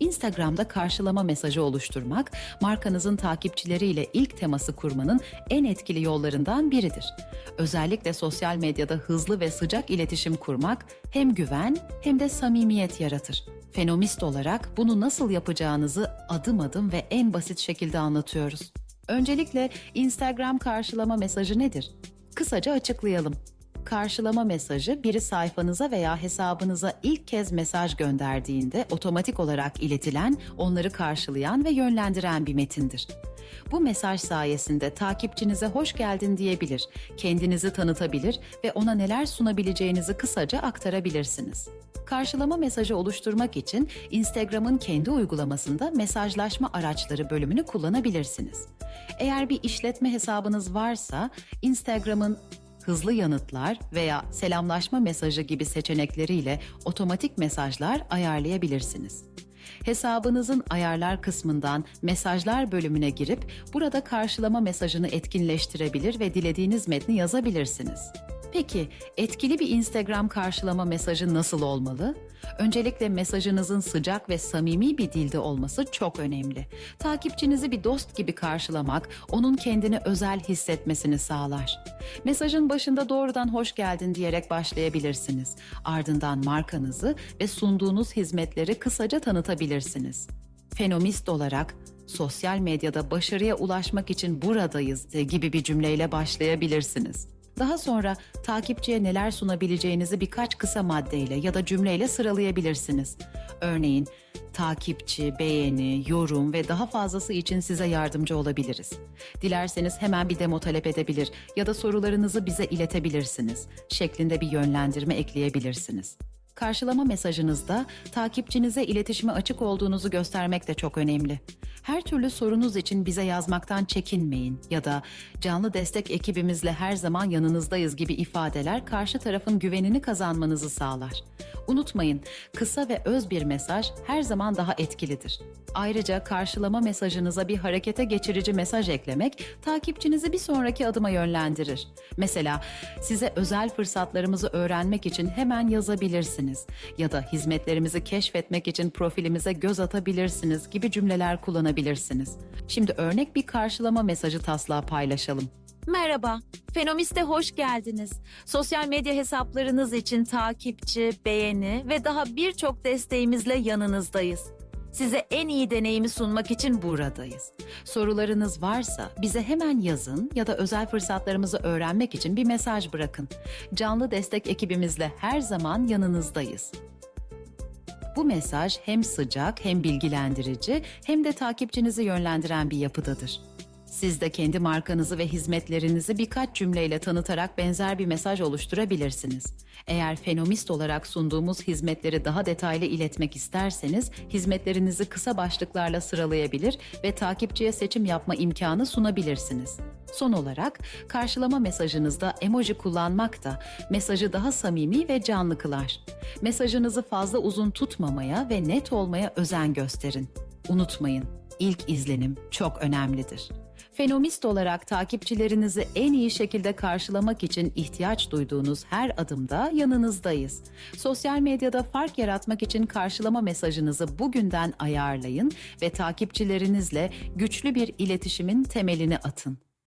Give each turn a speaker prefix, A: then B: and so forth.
A: Instagram'da karşılama mesajı oluşturmak, markanızın takipçileriyle ilk teması kurmanın en etkili yollarından biridir. Özellikle sosyal medyada hızlı ve sıcak iletişim kurmak hem güven hem de samimiyet yaratır. Fenomist olarak bunu nasıl yapacağınızı adım adım ve en basit şekilde anlatıyoruz. Öncelikle Instagram karşılama mesajı nedir? Kısaca açıklayalım. Karşılama mesajı biri sayfanıza veya hesabınıza ilk kez mesaj gönderdiğinde otomatik olarak iletilen, onları karşılayan ve yönlendiren bir metindir. Bu mesaj sayesinde takipçinize hoş geldin diyebilir, kendinizi tanıtabilir ve ona neler sunabileceğinizi kısaca aktarabilirsiniz. Karşılama mesajı oluşturmak için Instagram'ın kendi uygulamasında mesajlaşma araçları bölümünü kullanabilirsiniz. Eğer bir işletme hesabınız varsa Instagram'ın hızlı yanıtlar veya selamlaşma mesajı gibi seçenekleriyle otomatik mesajlar ayarlayabilirsiniz. Hesabınızın ayarlar kısmından mesajlar bölümüne girip burada karşılama mesajını etkinleştirebilir ve dilediğiniz metni yazabilirsiniz. Peki etkili bir Instagram karşılama mesajı nasıl olmalı? Öncelikle mesajınızın sıcak ve samimi bir dilde olması çok önemli. Takipçinizi bir dost gibi karşılamak onun kendini özel hissetmesini sağlar. Mesajın başında doğrudan hoş geldin diyerek başlayabilirsiniz. Ardından markanızı ve sunduğunuz hizmetleri kısaca tanıtabilirsiniz. Fenomist olarak sosyal medyada başarıya ulaşmak için buradayız gibi bir cümleyle başlayabilirsiniz. Daha sonra takipçiye neler sunabileceğinizi birkaç kısa maddeyle ya da cümleyle sıralayabilirsiniz. Örneğin takipçi, beğeni, yorum ve daha fazlası için size yardımcı olabiliriz. Dilerseniz hemen bir demo talep edebilir ya da sorularınızı bize iletebilirsiniz şeklinde bir yönlendirme ekleyebilirsiniz. Karşılama mesajınızda takipçinize iletişime açık olduğunuzu göstermek de çok önemli. Her türlü sorunuz için bize yazmaktan çekinmeyin ya da canlı destek ekibimizle her zaman yanınızdayız gibi ifadeler karşı tarafın güvenini kazanmanızı sağlar. Unutmayın, kısa ve öz bir mesaj her zaman daha etkilidir. Ayrıca karşılama mesajınıza bir harekete geçirici mesaj eklemek takipçinizi bir sonraki adıma yönlendirir. Mesela size özel fırsatlarımızı öğrenmek için hemen yazabilirsiniz ya da hizmetlerimizi keşfetmek için profilimize göz atabilirsiniz gibi cümleler kullanabilirsiniz. Şimdi örnek bir karşılama mesajı taslağı paylaşalım.
B: Merhaba, Fenomist'e hoş geldiniz. Sosyal medya hesaplarınız için takipçi, beğeni ve daha birçok desteğimizle yanınızdayız. Size en iyi deneyimi sunmak için
A: buradayız. Sorularınız varsa bize hemen yazın ya da özel fırsatlarımızı öğrenmek için bir mesaj bırakın. Canlı destek ekibimizle her zaman yanınızdayız. Bu mesaj hem sıcak hem bilgilendirici hem de takipçinizi yönlendiren bir yapıdadır. Siz de kendi markanızı ve hizmetlerinizi birkaç cümleyle tanıtarak benzer bir mesaj oluşturabilirsiniz. Eğer fenomist olarak sunduğumuz hizmetleri daha detaylı iletmek isterseniz hizmetlerinizi kısa başlıklarla sıralayabilir ve takipçiye seçim yapma imkanı sunabilirsiniz. Son olarak karşılama mesajınızda emoji kullanmak da mesajı daha samimi ve canlı kılar. Mesajınızı fazla uzun tutmamaya ve net olmaya özen gösterin. Unutmayın, ilk izlenim çok önemlidir. Fenomist olarak takipçilerinizi en iyi şekilde karşılamak için ihtiyaç duyduğunuz her adımda yanınızdayız. Sosyal medyada fark yaratmak için karşılama mesajınızı bugünden ayarlayın ve takipçilerinizle güçlü bir iletişimin temelini atın.